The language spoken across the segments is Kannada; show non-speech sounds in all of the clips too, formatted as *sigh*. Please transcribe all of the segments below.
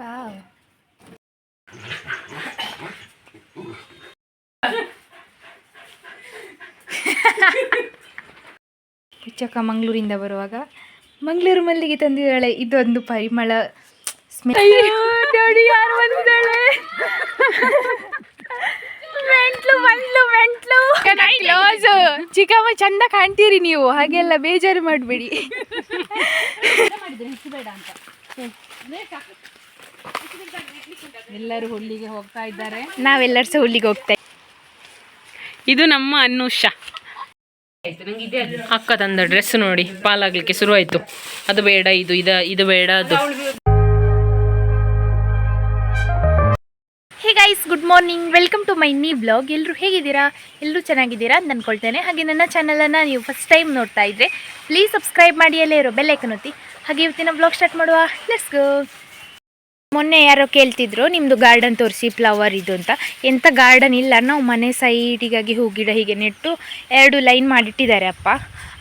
ವಾವ್ ಚಕ್ಕ ಮಂಗಳೂರಿಂದ ಬರುವಾಗ ಮಂಗಳೂರು ಮಲ್ಲಿಗೆ ತಂದಿದ್ದಾಳೆ. ಇದೊಂದು ಪರಿಮಳ. ಸ್ಮೆಲ್ ನೋಡಿ ಯಾರು ಬಂದಿದ್ದಾಳೆ? ಮೆಂಟ್ಲು ಬಂದ್ಲು ಮೆಂಟ್ಲು. ಕ್ಲೋಸ್ ಚಿಕ್ಕಮ್ಮ ಚಂದ ಕಾಣ್ತೀರಿ ನೀವು. ಹಾಗೆಲ್ಲ ಬೇಜಾರು ಮಾಡಬೇಡಿ. ಎಲ್ಲರೂ ಹುಲ್ಲಿಗೆ ಹೋಗ್ತಾ ಇದ್ದಾರೆ. ನಾವೆಲ್ಲರೂ ಸಹ ಹುಲ್ಲಿಗೆ ಹೋಗ್ತಾ ಇದು ನಮ್ಮ ಅನ್ನುಷ ಅಕ್ಕ ತಂದ ಡ್ರೆಸ್ ನೋಡಿ ಪಾಲಾಗ್ಲಿಕ್ಕೆ ಶುರುವಾಯ್ತು. ಅದು ಬೇಡ ಇದು ಇದ ಇದು ಬೇಡ ಅದು. Hey guys good morning welcome to my ನೀ ಬ್ಲಾಗ್ ಎಲ್ಲರೂ ಹೇಗಿದ್ದೀರಾ? ಎಲ್ಲರೂ ಚೆನ್ನಾಗಿದ್ದೀರಾ ಅಂತ ಅಂದ್ಕೊಳ್ತೇನೆ ಹಾಗೆ ನನ್ನ ಚಾನಲನ್ನು ನೀವು ಫಸ್ಟ್ ಟೈಮ್ ನೋಡ್ತಾ ಇದ್ದರೆ ಪ್ಲೀಸ್ ಸಬ್ಸ್ಕ್ರೈಬ್ ಮಾಡಿ ಅಲ್ಲೇ ಇರೋ ಬೆಲ್ಲೈಕನ್ ಒತ್ತಿ. ಹಾಗೆ ಇವತ್ತಿನ ಬ್ಲಾಗ್ ಸ್ಟಾರ್ಟ್ ಮಾಡುವ. ಲೆಟ್ಸ್ ಗೋ ಮೊನ್ನೆ ಯಾರೋ ಕೇಳ್ತಿದ್ರು ನಿಮ್ಮದು ಗಾರ್ಡನ್ ತೋರಿಸಿ ಫ್ಲವರ್ ಇದು ಅಂತ. ಎಂಥ ಗಾರ್ಡನ್ ಇಲ್ಲ, ನಾವು ಮನೆ ಸೈಡಿಗಾಗಿ ಹೂ ಗಿಡ ಹೀಗೆ ನೆಟ್ಟು ಎರಡು ಲೈನ್ ಮಾಡಿಟ್ಟಿದ್ದಾರೆ ಅಪ್ಪ.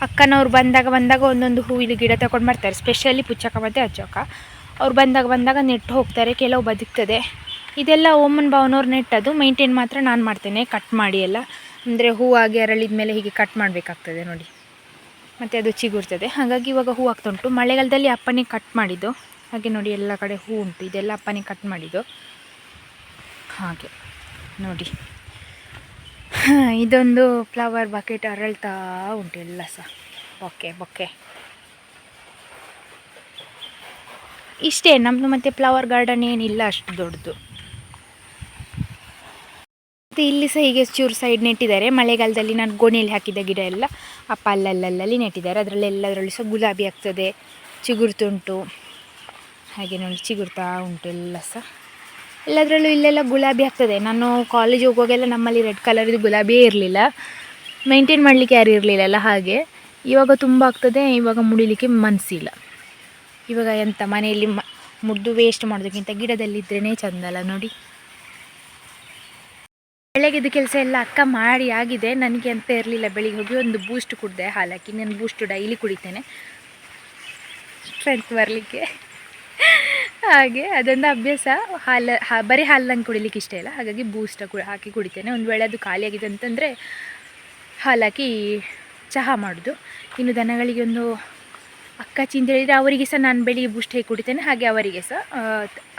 ಅಕ್ಕನವ್ರು ಬಂದಾಗ ಬಂದಾಗ ಒಂದೊಂದು ಹೂವಿನ ಗಿಡ ತಗೊಂಡು ಬರ್ತಾರೆ ಸ್ಪೆಷಲಿ ಪುಚ್ಚಕ ಮತ್ತೆ ಅಚ್ಚಕ್ಕ ಅವ್ರು ಬಂದಾಗ ಬಂದಾಗ ನೆಟ್ಟು ಹೋಗ್ತಾರೆ, ಕೆಲವು ಬದುಕ್ತದೆ. ಇದೆಲ್ಲ ಓಮನ್ ಭಾವನವ್ರು ನೆಟ್ಟದು ಮೈಂಟೈನ್ ಮಾತ್ರ ನಾನು ಮಾಡ್ತೇನೆ ಕಟ್ ಮಾಡಿ ಎಲ್ಲ. ಅಂದರೆ ಹೂವಾಗಿ ಅರಳಿದ ಮೇಲೆ ಹೀಗೆ ಕಟ್ ಮಾಡಬೇಕಾಗ್ತದೆ ನೋಡಿ. ಮತ್ತು ಅದು ಚಿಗುರ್ತದೆ. ಹಾಗಾಗಿ ಇವಾಗ ಹೂ ಆಗ್ತಾ ಉಂಟು. ಮಳೆಗಾಲದಲ್ಲಿ ಅಪ್ಪನೇ ಕಟ್ ಮಾಡಿದ್ದು. ಹಾಗೆ ನೋಡಿ ಎಲ್ಲ ಕಡೆ ಹೂ ಉಂಟು. ಇದೆಲ್ಲ ಅಪ್ಪನೇ ಕಟ್ ಮಾಡಿದ್ದು. ಹಾಗೆ, ನೋಡಿ. ಇದೊಂದು ಫ್ಲವರ್ ಬಕೆಟ್ ಅರಳ್ತಾ ಉಂಟು ಎಲ್ಲ ಸಹ. Okay bouquet. ಇಷ್ಟೇ ನಮ್ಮದು ಮತ್ತೆ ಫ್ಲವರ್ ಗಾರ್ಡನ್ ಏನಿಲ್ಲ ಅಷ್ಟು ದೊಡ್ಡದು. ಮತ್ತು ಇಲ್ಲಿ ಸಹ ಹೀಗೆ ಚೂರು ಸೈಡ್ ನೆಟ್ಟಿದ್ದಾರೆ. ಮಳೆಗಾಲದಲ್ಲಿ ನಾನು ಗೋಣಿಯಲ್ಲಿ ಹಾಕಿದ ಗಿಡ ಎಲ್ಲ ಅಪ್ಪ ಅಲ್ಲಲ್ಲಲ್ಲಿ ನೆಟ್ಟಿದ್ದಾರೆ. ಅದರಲ್ಲಿ ಎಲ್ಲದರಲ್ಲೂ ಸಹ ಗುಲಾಬಿ ಆಗ್ತದೆ ಚಿಗುರ್ತುಂಟು ಹಾಗೆ ನೋಡಿ ಚಿಗುರ್ತಾ ಉಂಟು ಎಲ್ಲ ಸಹ ಎಲ್ಲದರಲ್ಲೂ ಇಲ್ಲೆಲ್ಲ ಗುಲಾಬಿ ಆಗ್ತದೆ. ನಾನು ಕಾಲೇಜ್ ಹೋಗುವಾಗೆಲ್ಲ ನಮ್ಮಲ್ಲಿ ರೆಡ್ ಕಲರಿದು ಗುಲಾಬಿಯೇ ಇರಲಿಲ್ಲ. ಮೇಂಟೈನ್ ಮಾಡಲಿಕ್ಕೆ ಯಾರು ಇರಲಿಲ್ಲಲ್ಲ ಹಾಗೆ. ಇವಾಗ ತುಂಬ ಆಗ್ತದೆ, ಇವಾಗ ಮುಡಿಲಿಕ್ಕೆ ಮನಸ್ಸಿಲ್ಲ ಇವಾಗ ಎಂಥ ಮನೆಯಲ್ಲಿ ಮ, ಮುಡ್ದು ವೇಸ್ಟ್ ಮಾಡೋದಕ್ಕಿಂತ ಗಿಡದಲ್ಲಿದ್ರೇ ಚಂದಲ್ಲ ನೋಡಿ. ಬೆಳಗ್ಗೆದು ಕೆಲಸ ಎಲ್ಲ ಅಕ್ಕ ಮಾಡಿ ಆಗಿದೆ. ನನಗೆ ಅಂತ ಇರಲಿಲ್ಲ, ಬೆಳಿಗ್ಗೆ ಹೋಗಿ ಒಂದು ಬೂಸ್ಟ್ ಕುಡಿದೆ ಹಾಲಾಕಿ ನಾನು ಬೂಸ್ಟ್ ಡೈಲಿ ಕುಡಿತೇನೆ. ಸ್ಟ್ರೆಂತ್ ಬರಲಿಕ್ಕೆ. ಹಾಗೆ, ಅದೊಂದು ಅಭ್ಯಾಸ. ಹಾಲು ಬರೀ ಹಾಲು ಕುಡಿಲಿಕ್ಕೆ ಇಷ್ಟ ಇಲ್ಲ. ಹಾಗಾಗಿ ಬೂಸ್ಟ್ ಕು ಹಾಕಿ ಕುಡಿತೇನೆ. ಒಂದು ವೇಳೆ ಅದು ಖಾಲಿಯಾಗಿದೆ ಅಂತಂದರೆ ಹಾಲಾಕಿ ಚಹಾ ಮಾಡೋದು. ಇನ್ನು ದನಗಳಿಗೆ ಒಂದು ಅಕ್ಕ ಅಂತ ಹೇಳಿದರೆ ಅವರಿಗೆ ಸಹ ನಾನು ಬೆಳಿಗ್ಗೆ ಬೂಸ್ಟ್ ಹೇಗೆ ಕುಡಿತೇನೆ, ಹಾಗೆ ಅವರಿಗೆ ಸಹ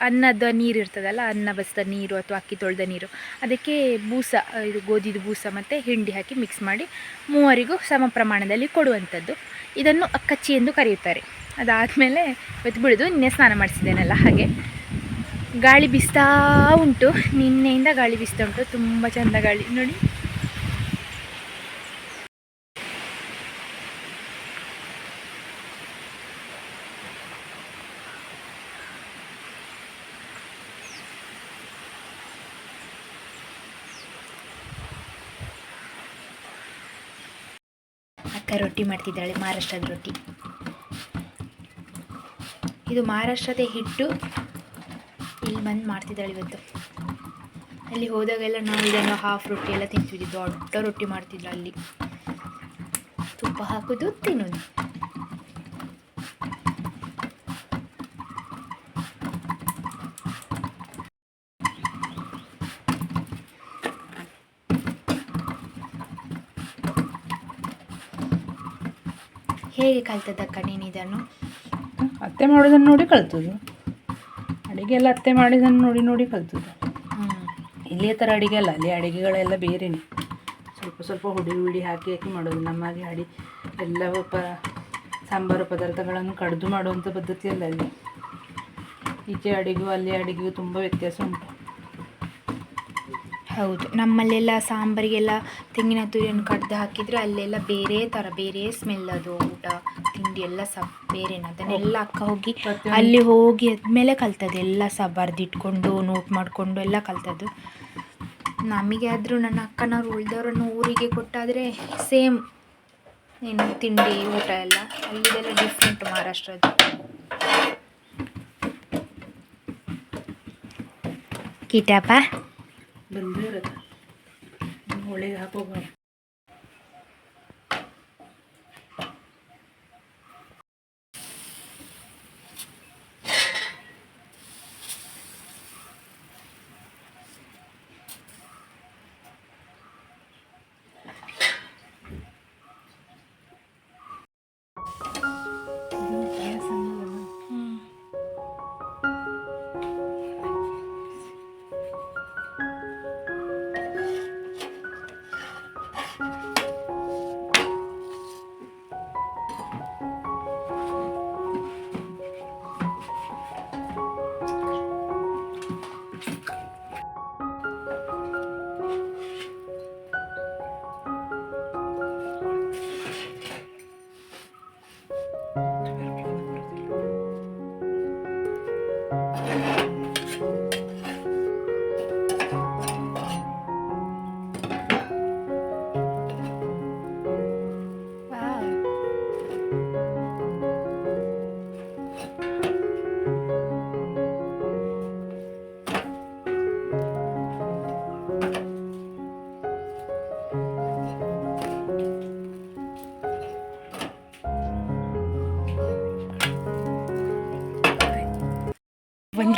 ಅನ್ನದ ನೀರು ಇರ್ತದಲ್ಲ, ಅನ್ನ ಬಸಿದ ನೀರು ಅಥವಾ ಅಕ್ಕಿ ತೊಳೆದ ನೀರು, ಅದಕ್ಕೆ ಬೂಸ, ಇದು ಗೋಧಿದು ಬೂಸ ಮತ್ತು ಹಿಂಡಿ ಹಾಕಿ ಮಿಕ್ಸ್ ಮಾಡಿ ಮೂವರಿಗೂ ಸಮ ಪ್ರಮಾಣದಲ್ಲಿ ಕೊಡುವಂಥದ್ದು ಇದನ್ನು ಅಕ್ಕಚ್ಚಿ ಎಂದು ಕರೆಯುತ್ತಾರೆ. ಅದಾದಮೇಲೆ ಇವತ್ತು ಬಿಡೋದು ನಿನ್ನೆ ಸ್ನಾನ ಮಾಡಿಸಿದ್ದೇನಲ್ಲ, ಹಾಗೆ. ಗಾಳಿ ಬಿಸ್ತಾ ಉಂಟು, ನಿನ್ನೆಯಿಂದ ಗಾಳಿ ಬೀಸ್ತಾ ಉಂಟು, ತುಂಬ ಚೆಂದ ಗಾಳಿ. ನೋಡಿ. ಅಕ್ಕ ರೊಟ್ಟಿ ಮಾಡ್ತಿದ್ದಾಳೆ, ಮಹಾರಾಷ್ಟ್ರದ ರೊಟ್ಟಿ. ಇದು ಮಹಾರಾಷ್ಟ್ರದ ಹಿಟ್ಟು. ಇಲ್ಲಿ ಬಂದು ಮಾಡ್ತಿದ್ದಾಳೆ ಇವತ್ತು. ಅಲ್ಲಿ ಹೋದಾಗೆಲ್ಲ ನಾವು ಇದನ್ನು ಹಾಫ್ ರೊಟ್ಟಿ ಎಲ್ಲ ತಿಂತಿದ್ವಿ ದೊಡ್ಡ ರೊಟ್ಟಿ ಮಾಡ್ತಿದ್ರು ಅಲ್ಲಿ. ತುಪ್ಪ ಹಾಕೋದು, ತಿನ್ನೋದು. ಹೇಗೆ ಕಲ್ತದ್ದಕ್ಕ ನೀನು ಇದನ್ನು? ಅತ್ತೆ ಮಾಡೋದನ್ನು ನೋಡಿ ಕಲ್ತದ್ದು. ಅಡಿಗೆ ಎಲ್ಲ ಅತ್ತೆ ಮಾಡಿದ್ದನ್ನು ನೋಡಿ ನೋಡಿ ಕಲ್ತದ್ದು. ಹ್ಞೂ ಇಲ್ಲಿಯ ಥರ ಅಡಿಗೆ ಅಲ್ಲ ಅಲ್ಲಿ ಅಡಿಗೆಗಳೆಲ್ಲ ಬೇರೆನೇ. ಸ್ವಲ್ಪ ಸ್ವಲ್ಪ ಹುಡಿ ಹುಡಿ ಹಾಕಿ ಹಾಕಿ ಮಾಡೋದು. ನಮ್ಮಲ್ಲಿ ಅಡಿ ಎಲ್ಲ ಪ ಸಾಂಬಾರು ಪದಾರ್ಥಗಳನ್ನು ಕಡಿದು ಮಾಡುವಂಥ ಪದ್ಧತಿ ಅಲ್ಲ ಅಲ್ಲಿ. ಈಚೆ ಅಡಿಗೂ ಅಲ್ಲಿ ಅಡಿಗೆಗೂ ತುಂಬ ವ್ಯತ್ಯಾಸ ಉಂಟು. ಹೌದು. ನಮ್ಮಲ್ಲೆಲ್ಲ ಸಾಂಬಾರಿಗೆಲ್ಲ ತೆಂಗಿನ ತುರಿಯನ್ನು ಕಡ್ದು ಹಾಕಿದರೆ ಅಲ್ಲೆಲ್ಲ ಬೇರೆ ಥರ ಬೇರೆ ಸ್ಮೆಲ್ ಅದು ಊಟ ತಿಂಡಿ ಎಲ್ಲ ಸಹ ಬೇರೆ ಅದನ್ನೆಲ್ಲ ಅಕ್ಕ ಹೋಗಿ ಅಲ್ಲಿ ಹೋಗಿ ಆದಮೇಲೆ ಕಲ್ತದ್ದು. ಎಲ್ಲ ಸಹ ಬರೆದಿಟ್ಕೊಂಡು ನೋಟ್ ಮಾಡಿಕೊಂಡು ಎಲ್ಲ ಕಲ್ತದ್ದು. ನಮಗೆ ಆದರೂ ನನ್ನ ಅಕ್ಕನವ್ರು ಉಳಿದವರನ್ನು ಊರಿಗೆ ಕೊಟ್ಟಾದರೆ ಸೇಮ್ ಏನು ತಿಂಡಿ ಊಟ ಎಲ್ಲ ಅಲ್ಲಿದೆಲ್ಲ ಡಿಫ್ರೆಂಟ್ ಮಹಾರಾಷ್ಟ್ರದ್ದು. ಕೀಟಪ್ಪ ಬಂದೇ ಇರುತ್ತೆ ಹೋಳಿಗೆ ಹಾಕೋಗ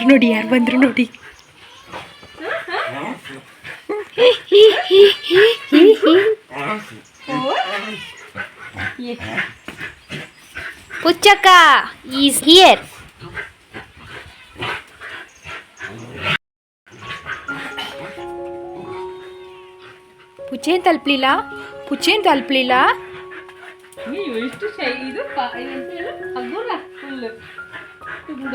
ಬಂದ್ರು ನೋಡಿ ಯಾರು ಬಂದ್ರು ನೋಡಿ. ಪುಚ್ಚಕ್ಕ ಈಸ್ ಹಿಯರ್ ಪುಚ್ಚೇನ್ ತಲುಪಲಿಲ್ಲ ಪುಚ್ಚೇನ್ ತಲುಪಲಿಲ್ಲ ಎಷ್ಟು ಇಷ್ಟು ಶೈ ಇದು ಹಗುರ ಫುಲ್ ತುಂಬ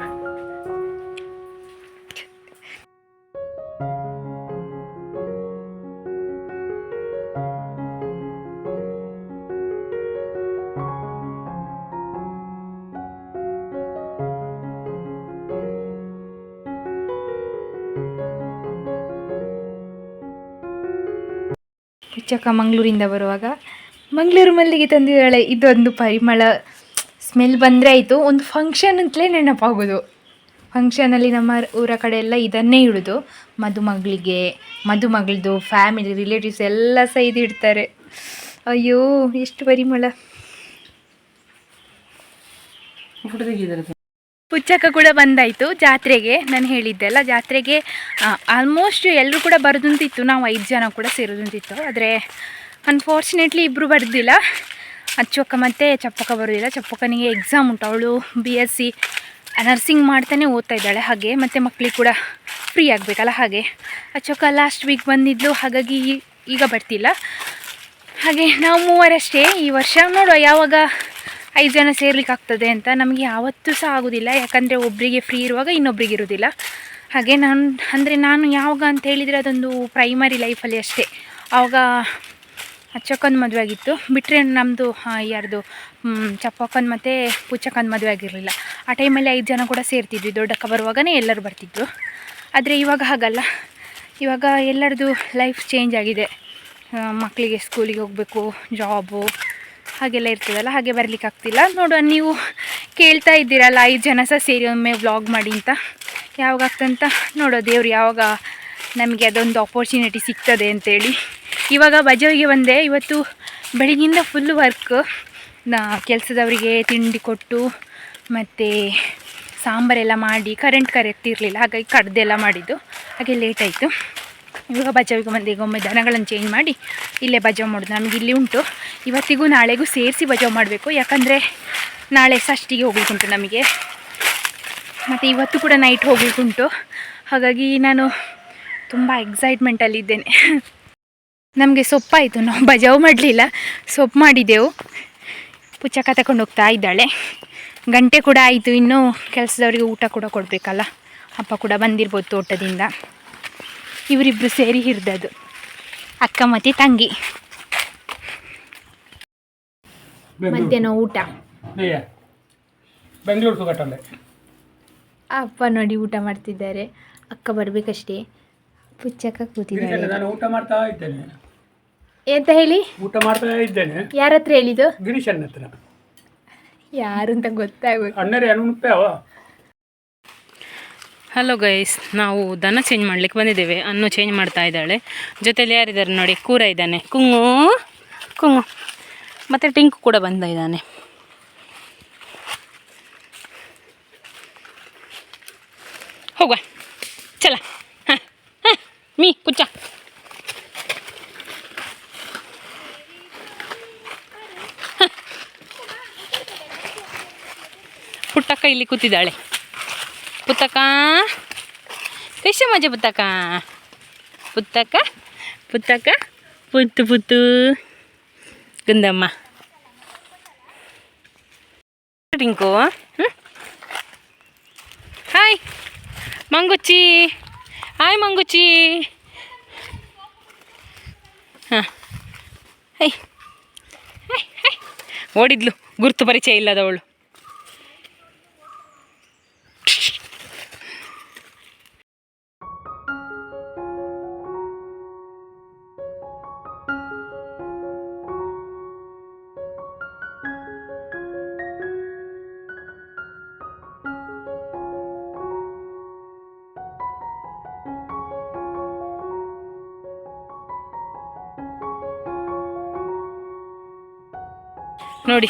ಪುಚ್ಚಕ್ಕ ಮಂಗಳೂರಿಂದ ಬರುವಾಗ ಮಂಗಳೂರು ಮಲ್ಲಿಗೆ ತಂದಿದ್ದಾಳೆ ಇದೊಂದು ಪರಿಮಳ ಸ್ಮೆಲ್ ಬಂದರೆ ಆಯಿತು. ಒಂದು ಫಂಕ್ಷನ್ ಅಂತಲೇ ನೆನಪಾಗೋದು. ಫಂಕ್ಷನಲ್ಲಿ ನಮ್ಮ ಊರ ಕಡೆ ಎಲ್ಲ ಇದನ್ನೇ ಇಡೋದು. ಮದುಮಗಳಿಗೆ, ಮದುಮಗಳದು ಫ್ಯಾಮಿಲಿ ರಿಲೇಟಿವ್ಸ್ ಎಲ್ಲ ಸಹ ಅಯ್ಯೋ, ಎಷ್ಟು ಪರಿಮಳ. ಪುಚ್ಚಕ್ಕ ಕೂಡ ಬಂದಾಯಿತು ಜಾತ್ರೆಗೆ, ನಾನು ಹೇಳಿದ್ದೆ ಅಲ್ಲ, ಜಾತ್ರೆಗೆ ಆಲ್ಮೋಸ್ಟ್ ಎಲ್ಲರೂ ಕೂಡ ಬರೆದಂತಿತ್ತು, ನಾವು ಐದು ಜನ ಕೂಡ ಸೇರೋದಂತಿತ್ತು. ಆದರೆ ಅನ್ಫಾರ್ಚುನೇಟ್ಲಿ ಇಬ್ಬರು ಬರೆದಿಲ್ಲ. ಅಚ್ಚೊಕ್ಕ ಮತ್ತು ಚಪ್ಪಕ್ಕ ಬರೋದಿಲ್ಲ. ಚಪ್ಪಕ್ಕನಿಗೆ ಎಕ್ಸಾಮ್ ಉಂಟು. ಅವಳು ಬಿ ಎಸ್ ಸಿ ನರ್ಸಿಂಗ್ ಮಾಡ್ತಾನೆ ಓದ್ತಾ ಇದ್ದಾಳೆ. ಹಾಗೆ ಮತ್ತು ಮಕ್ಕಳಿಗೆ ಕೂಡ ಫ್ರೀ ಆಗಬೇಕಲ್ಲ ಹಾಗೆ. ಅಚ್ಚೊಕ್ಕ ಲಾಸ್ಟ್ ವೀಕ್ ಬಂದಿದ್ಲು. ಹಾಗಾಗಿ ಈಗ ಬರ್ತಿಲ್ಲ. ಹಾಗೆ ನಾವು ಮೂವರಷ್ಟೇ ಈ ವರ್ಷ. ನೋಡುವ ಯಾವಾಗ ಐದು ಜನ ಸೇರ್ಲಿಕ್ಕೆ ಆಗ್ತದೆ ಅಂತ ನಮಗೆ ಯಾವತ್ತೂ ಸಹ ಆಗೋದಿಲ್ಲ. ಯಾಕಂದರೆ ಒಬ್ಬರಿಗೆ ಫ್ರೀ ಇರುವಾಗ ಇನ್ನೊಬ್ರಿಗೆ ಇರೋದಿಲ್ಲ. ಹಾಗೆ ನಾನು, ಅಂದರೆ ನಾನು ಯಾವಾಗ ಅಂತ ಹೇಳಿದರೆ ಅದೊಂದು ಪ್ರೈಮರಿ ಲೈಫಲ್ಲಿ ಅಷ್ಟೇ. ಆವಾಗ ಅಚ್ಚಕ್ಕನ ಮದುವೆ ಆಗಿತ್ತು. ಬಿಟ್ಟರೆ ನಮ್ಮದು ಯಾರ್ದು ಚಪ್ಪಕ್ಕನ ಮತ್ತು ಪುಚ್ಚಕ್ಕನ ಮದುವೆ ಆಗಿರಲಿಲ್ಲ. ಆ ಟೈಮಲ್ಲಿ ಐದು ಜನ ಕೂಡ ಸೇರ್ತಿದ್ವಿ. ದೊಡ್ಡಕ್ಕ ಬರುವಾಗನೇ ಎಲ್ಲರೂ ಬರ್ತಿದ್ರು. ಆದರೆ ಇವಾಗ ಹಾಗಲ್ಲ. ಇವಾಗ ಎಲ್ಲರದು ಲೈಫ್ ಚೇಂಜ್ ಆಗಿದೆ. ಮಕ್ಕಳಿಗೆ ಸ್ಕೂಲಿಗೆ ಹೋಗಬೇಕು ಜಾಬು ಹಾಗೆಲ್ಲ ಇರ್ತದಲ್ಲ, ಹಾಗೆ ಬರ್ಲಿಕ್ಕೆ ಆಗ್ತಿಲ್ಲ. ನೋಡುವ, ನೀವು ಕೇಳ್ತಾ ಇದ್ದೀರಲ್ಲ, ಐದು ಜನ ಸಹ ಸೇರಿ ಒಮ್ಮೆ ವ್ಲಾಗ್ ಮಾಡಿ ಅಂತ. ಯಾವಾಗ ಆಗ್ತಂತ ನೋಡೋ ದೇವ್ರು ಯಾವಾಗ ನಮಗೆ ಅದೊಂದು ಆಪರ್ಚುನಿಟಿ ಸಿಗ್ತದೆ ಅಂತೇಳಿ. ಇವಾಗ ಬಜಾರಿಗೆ ಬಂದೆ. ಇವತ್ತು ಬೆಳಗಿಂದ ಫುಲ್ ವರ್ಕ್ ಕೆಲಸದವರಿಗೆ ತಿಂಡಿ ಕೊಟ್ಟು, ಮತ್ತು ಸಾಂಬಾರೆಲ್ಲ ಮಾಡಿ ಕರೆಂಟ್ ಕರೆಕ್ಟ್ ಇರಲಿಲ್ಲ ಹಾಗಾಗಿ ಕಡ್ದೆಲ್ಲ ಮಾಡಿದ್ದು. ಹಾಗೆ ಲೇಟ್ ಆಯಿತು. ಇವಾಗ ಬಜಾವಿಗೆ ಬಂದು ಈಗ ಒಮ್ಮೆ ದನಗಳನ್ನು ಚೇಂಜ್ ಮಾಡಿ ಇಲ್ಲೇ ಬಜಾವ್ ಮಾಡೋದು ನಮಗೆ ಇಲ್ಲಿ ಉಂಟು. ಇವತ್ತಿಗೂ ನಾಳೆಗೂ ಸೇರಿಸಿ ಬಜಾವ್ ಮಾಡಬೇಕು. ಯಾಕಂದರೆ ನಾಳೆ ಸಷ್ಟಿಗೆ ಹೋಗ್ಲಿಕ್ಕುಂಟು ನಮಗೆ. ಮತ್ತು ಇವತ್ತು ಕೂಡ ನೈಟ್ ಹೋಗ್ಲಿಕ್ಕುಂಟು. ಹಾಗಾಗಿ ನಾನು ತುಂಬ ಎಕ್ಸೈಟ್ಮೆಂಟಲ್ಲಿದ್ದೇನೆ ನಮಗೆ ಸೊಪ್ಪಾಯಿತು. ನಾವು ಬಜಾವ್ ಮಾಡಲಿಲ್ಲ. ಸೊಪ್ಪು ಮಾಡಿದೆವು. ಪುಚ್ಚಕ ತಗೊಂಡು ಹೋಗ್ತಾ ಇದ್ದಾಳೆ. ಗಂಟೆ ಕೂಡ ಆಯಿತು. ಇನ್ನೂ ಕೆಲಸದವರಿಗೆ ಊಟ ಕೂಡ ಕೊಡಬೇಕಲ್ಲ. ಅಪ್ಪ ಕೂಡ ಬಂದಿರ್ಬೋದು ತೋಟದಿಂದ. ಇವರಿಬ್ಬರು ಸೇರಿ ಹಿಡ್ದದು ಅಕ್ಕ ಮತ್ತೆ ತಂಗಿ. ಮಧ್ಯಾಹ್ನ ಊಟ. ಬೆಂಗಳೂರು ಅಪ್ಪ ನೋಡಿ ಊಟ ಮಾಡ್ತಿದ್ದಾರೆ. ಅಕ್ಕ ಬರ್ಬೇಕಷ್ಟೇ. ಪುಚ್ಚಕ್ಕ ಕೂತಿದ್ದಾರೆ. ನಾನು ಊಟ ಮಾಡ್ತಾ ಇದ್ದೇನೆ. ಎಂತ ಹೇಳಿ? ಊಟ ಮಾಡ್ತಾ ಇದ್ದೇನೆ. ಯಾರ ಹತ್ರ ಹೇಳಿದ್ದು? ಗಿರೀಶನ್ ಹತ್ರ ಯಾರು ಅಂತ ಗೊತ್ತಾಗಬೇಕು ಅಣ್ಣರೇ ಹಲೋ ಗೈಸ್ ನಾವು ದನ ಚೇಂಜ್ ಮಾಡ್ಲಿಕ್ಕೆ ಬಂದಿದ್ದೇವೆ. ಅನ್ನು ಚೇಂಜ್ ಮಾಡ್ತಾ ಇದ್ದಾಳೆ. ಜೊತೆಲಿ ಯಾರಿದ್ದಾರೆ ನೋಡಿ? ಕೂರ ಇದ್ದಾನೆ. ಕುಂಗು ಕುಂಗು. ಮತ್ತು ಟಿಂಕು ಕೂಡ ಬಂದ ಇದ್ದಾನೆ. ಹೋಗುವ. ಚಲ. ಹಾಂ ಹಾಂ, ಮೀ, ಕುಚ್ಚ. ಪುಟ್ಟಕ್ಕ ಇಲ್ಲಿ ಕೂತಿದ್ದಾಳೆ. ಪುತ್ತಕ? ಕೃಷ್ಣ ಮಜ ಪುತ್ತಕ. ಪುತ್ತಕ ಪುತ್ತಕ, ಪುತ್ತು ಪುತ್ತು. ಗುಂದಮ್ಮ ಟಿಂಕು? ಹಾಯ್, ಮಂಗುಚ್ಚಿ. ಹಾಯ್, ಮಂಗುಚ್ಚಿ. ಹಾಂ. Hi hi hi. ಓಡಿದ್ಲು. ಗುರುತು ಪರಿಚಯ ಇಲ್ಲದವಳು. ನೋಡಿ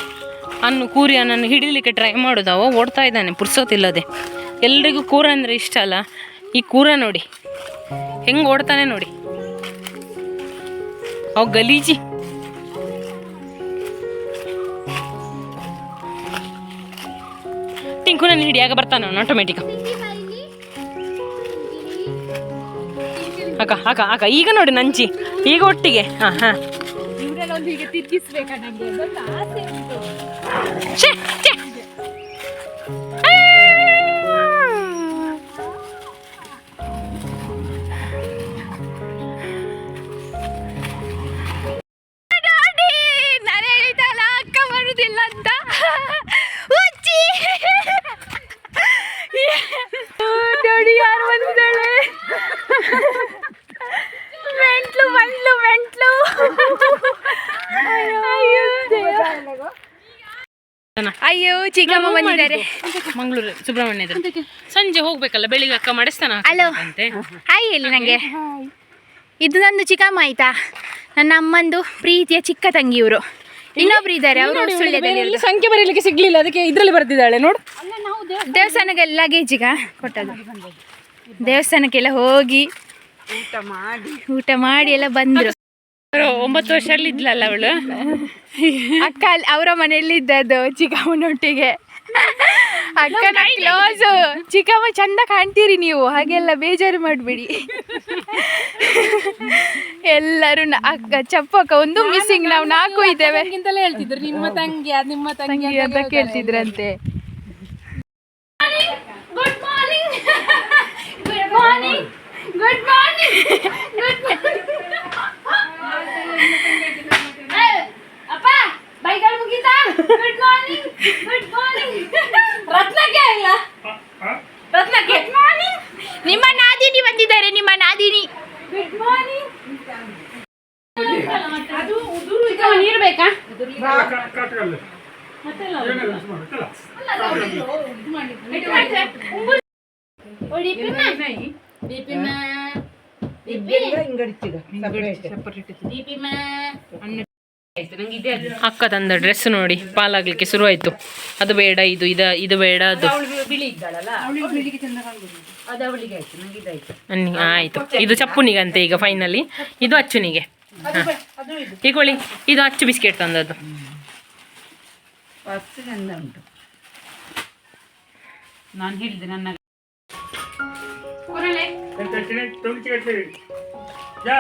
ಅನ್ನು ಕೂರಿ ಅನ್ನನ್ನು ಹಿಡಿಲಿಕ್ಕೆ ಟ್ರೈ ಮಾಡೋದು. ಅವ ಓಡ್ತಾ ಇದ್ದಾನೆ ಪುರ್ಸೋತಿಲ್ಲದೆ ಎಲ್ರಿಗೂ ಕೂರ ಅಂದರೆ ಇಷ್ಟ ಅಲ್ಲ? ಈ ಕೂರ ನೋಡಿ. ಹೆಂಗೆ ಓಡ್ತಾನೆ ನೋಡಿ. ಅವ ಗಲೀಜಿ. ಟಿಂಕು ನಾನು ಹಿಡಿಯಾಗ ಬರ್ತಾನೆ ಅವನು ಆಟೋಮೆಟಿಕ್ ಅಕ್ಕ ಅಕ್ಕ ಅಕ್ಕ, ಈಗ ನೋಡಿ ನಂಚಿ ಈಗ ಒಟ್ಟಿಗೆ. ಹಾಂ ಹಾಂ. भिगतील किसवे का नाही ಚಿಕ್ಕಮ್ಮ ಬಂದಿದ್ದಾರೆ. ಮಂಗಳೂರು ಸುಬ್ರಹ್ಮಣ್ಯ ಸಂಜೆ ಹೋಗ್ಬೇಕಲ್ಲ ಬೆಳಿಗ್ಗೆ ಅಕ್ಕ ಮಾಡಿಸ್ತಾನ ಹಲೋ. ಹಾಯ್ ಹೇಳಿ ನನಗೆ ಇದು ನಂದು ಚಿಕ್ಕಮ್ಮ ಆಯ್ತಾ? ನನ್ನ ಅಮ್ಮಂದು ಪ್ರೀತಿಯ ಚಿಕ್ಕ ತಂಗಿಯವರು. ಇನ್ನೊಬ್ರು ಇದ್ದಾರೆ ಅವರು ಸುಳ್ಯದಲ್ಲಿ ಇರೋದು. ಸಂಖ್ಯೆ ಬರೀಲಿಕ್ಕೆ ಸಿಗ್ಲಿಲ್ಲ ಅದಕ್ಕೆ ಇದ್ರಲ್ಲಿ ಬರ್ತಿದ್ದಾಳೆ ನೋಡು. ದೇವಸ್ಥಾನಕ್ಕೆ ಲಗೇಜಿಗ ಕೊಟ್ಟದ್ದು. ದೇವಸ್ಥಾನಕ್ಕೆಲ್ಲ ಹೋಗಿ ಊಟ ಮಾಡಿ. ಊಟ ಮಾಡಿ ಎಲ್ಲ ಬಂದ್ರು. ಒಂಬತ್ತು ವರ್ಷ ಅಲ್ಲಿ ಇದ್ಲಲ್ಲ ಅವಳು? ಅಕ್ಕ ಅಲ್ಲಿ ಅವರ ಮನೆಯಲ್ಲಿ ಇದ್ದದ್ದು ಚಿಕ್ಕಮ್ಮನೊಟ್ಟಿಗೆ. ಅಕ್ಕ ಕ್ಲೋಸ್ ಚಿಕ್ಕಮ್ಮ ಚಂದ ಕಾಣ್ತೀರಿ ನೀವು. ಹಾಗೆಲ್ಲ ಬೇಜಾರು ಮಾಡಬೇಡಿ. ಎಲ್ಲರೂ ಅಕ್ಕ ಚಪ್ಪಕ್ಕ ಒಂದು ಮಿಸ್ಸಿಂಗ್ ನಾವು ನಾಲ್ಕು ಇದ್ದೇವೆ. ಹೇಳ್ತಿದ್ರು. ನಿಮ್ಮ ತಂಗಿ ಅದು ನಿಮ್ಮ ತಂಗಿ ಅಂತ ಕೇಳ್ತಿದ್ರಂತೆ. Good morning good morning good morning ಅಪ್ಪ ಬೈಗಳು ಮುಗೀತಾ ಗುಡ್ ಮಾರ್ನಿಂಗ್ ಗುಡ್ ಮಾರ್ನಿಂಗ್ ರತ್ನಕ್ಕೆ ಇಲ್ಲ ರತ್ನಕ್ಕೆ ಗುಡ್ ಮಾರ್ನಿಂಗ್ ನಿಮ್ಮ ನಾದಿನಿ ಬಂದಿದ್ದಾರೆ ನಿಮ್ಮ ನಾದಿನಿ ಗುಡ್ ಮಾರ್ನಿಂಗ್ ನೀರು ಬೇಕಾ ಕಟ್ಕಲ್ಲ ಏನಿಲ್ಲ ಸುಮಾರು ಅಲ್ಲ ಅಕ್ಕ ತಂದ ಡ್ರೆಸ್ ನೋಡಿ ಪಾಲಾಗ್ಲಿಕ್ಕೆ ಶುರುವಾಯ್ತು. ಅದು ಬೇಡ ಇದು ಇದ ಇದು ಬೇಡ ಅದು. ಆಯ್ತು ಇದು ಚಪ್ಪುನಿಗಂತೆ ಈಗ ಫೈನಲಿ ಇದು ಅಚ್ಚುನಿಗೆ. ಈಗೊಳ್ಳಿ ಇದು. ಅಚ್ಚು ಬಿಸ್ಕೆಟ್ ತಂದದ್ದು. ನಾನು ಹೇಳಿದೆ ನನ್ನ ಯಾ.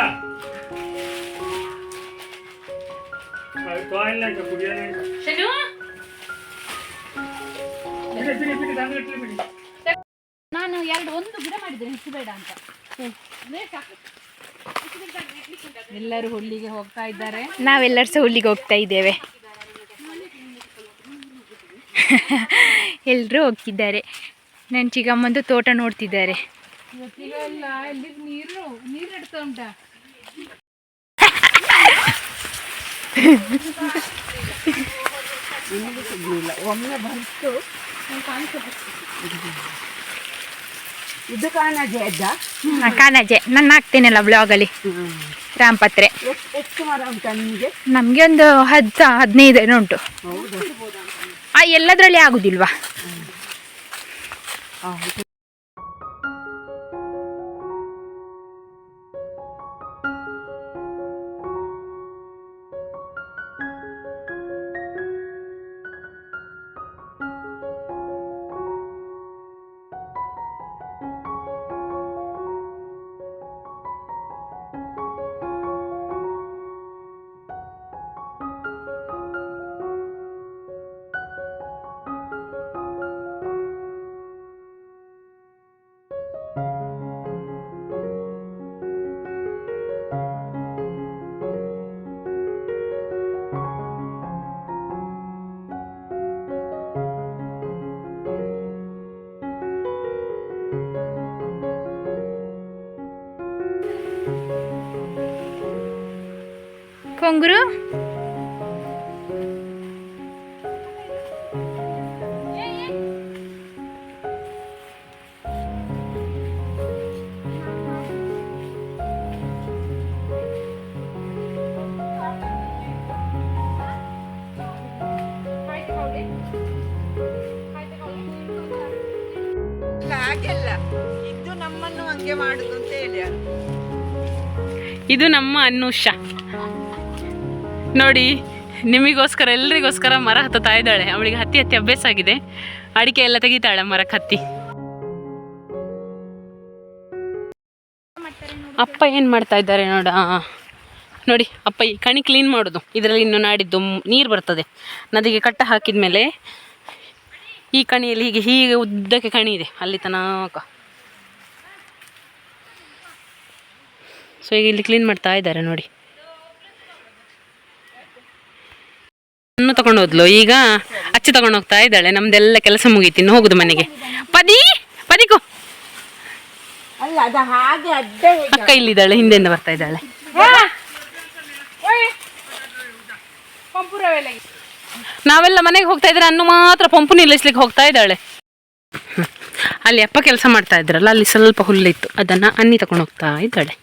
ಕಾಯಿಲ್ಲ ಬಿಡಿ ಬಿಡಿ ಬಿಡಿ ತಂದು ಇಟ್ಲಿ ಬಿಡಿ. ನಾನು ಎರಡು ಒಂದು ಗಿಡ ಮಾಡಿದ್ದೆ ಹೆಚ್ಚು ಬೇಡ ಅಂತ ಎಲ್ಲರೂ ಹುಲ್ಲಿಗೆ ಹೋಗ್ತಾ ಇದ್ದಾರೆ. ನಾವೆಲ್ಲರೂ ಸಹ ಹುಲ್ಲಿಗೆ ಹೋಗ್ತಾ ಇದ್ದೇವೆ. *laughs* ಎಲ್ಲರೂ ಹೋಗ್ತಿದ್ದಾರೆ. ನನ್ನ ಚಿಗಮ್ಮಂದು ತೋಟ ನೋಡ್ತಿದ್ದಾರೆ. ಬಂತು ಇದು ಕಾಣಜೆ ಕಾಣಜೆ, ನಾನು ಹಾಕ್ತೇನಲ್ಲ ಬ್ಲಾಗಲ್ಲಿ ರಾಮಪತ್ರೆ ಎಷ್ಟು ಮರ ನಿಮಗೆ ನಮಗೆ ಒಂದು ಹತ್ತು ಹದಿನೈದು ಏನೋ ಉಂಟು. ಆ, ಎಲ್ಲದರಲ್ಲಿ ಆಗುದಿಲ್ವಾ? घुंगरू ಇದು ನಮ್ಮನ್ನು ಹಂಗೆ ಮಾಡುದು ಹೇಳಿ ಇದು ನಮ್ಮ ಅನುಷ. ನೋಡಿ, ನಿಮಗೋಸ್ಕರ, ಎಲ್ರಿಗೋಸ್ಕರ ಮರ ಹತ್ತುತ್ತಾ ಇದ್ದಾಳೆ. ಅವಳಿಗೆ ಹತ್ತಿ ಹತ್ತಿ ಅಭ್ಯಾಸ ಆಗಿದೆ. ಅಡಿಕೆ ಎಲ್ಲ ತೆಗಿತಾಳೆ ಮರಕ್ಕೆ ಹತ್ತಿ. ಅಪ್ಪ ಏನು ಮಾಡ್ತಾ ಇದ್ದಾರೆ ನೋಡ ನೋಡಿ, ಅಪ್ಪ ಈ ಕಣಿ ಕ್ಲೀನ್ ಮಾಡೋದು. ಇದರಲ್ಲಿ ಇನ್ನು ನಾಡಿದ್ದು ನೀರು ಬರ್ತದೆ. ನದಿಗೆ ಕಟ್ಟ ಹಾಕಿದ ಮೇಲೆ ಈ ಕಣಿಯಲ್ಲಿ ಹೀಗೆ ಹೀಗೆ ಉದ್ದಕ್ಕೆ ಕಣಿ ಇದೆ, ಅಲ್ಲಿ ತನಕ. ಸೊ ಈಗ ಇಲ್ಲಿ ಕ್ಲೀನ್ ಮಾಡ್ತಾ ಇದ್ದಾರೆ ನೋಡಿ. ಹಣ್ಣು ತಗೊಂಡು ಹೋದ್ಲು. ಈಗ ಅಚ್ಚು ತಗೊಂಡು ಹೋಗ್ತಾ ಇದ್ದಾಳೆ. ನಮ್ದೆಲ್ಲ ಕೆಲಸ ಮುಗೀತು. ಇನ್ನು ಹೋಗುದು ಮನೆಗೆ. ಪದಿ ಪದಿಕು ಅಕ್ಕ ಇಲ್ಲಿದ್ದಾಳೆ ಹಿಂದೆಯಿಂದ ಬರ್ತಾ ಇದ್ದಾಳೆ. ನಾವೆಲ್ಲ ಮನೆಗೆ ಹೋಗ್ತಾ ಇದ್ರೆ ಅನ್ನು ಮಾತ್ರ ಪಂಪು ನಿಲ್ಲಿಸ್ಲಿಕ್ಕೆ ಹೋಗ್ತಾ ಇದ್ದಾಳೆ. ಅಲ್ಲಿ ಅಪ್ಪ ಕೆಲಸ ಮಾಡ್ತಾ ಇದ್ರಲ್ಲ ಅಲ್ಲಿ ಸ್ವಲ್ಪ ಹುಲ್ಲಿತ್ತು. ಅದನ್ನ ಅನ್ನಿ ತಗೊಂಡು ಹೋಗ್ತಾ ಇದ್ದಾಳೆ.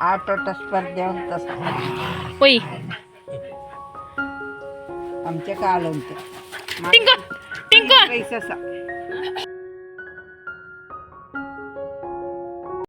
आठ स्पर्धा तसा. होई आमच्या काल होते. टिंकू टिंकू पैसा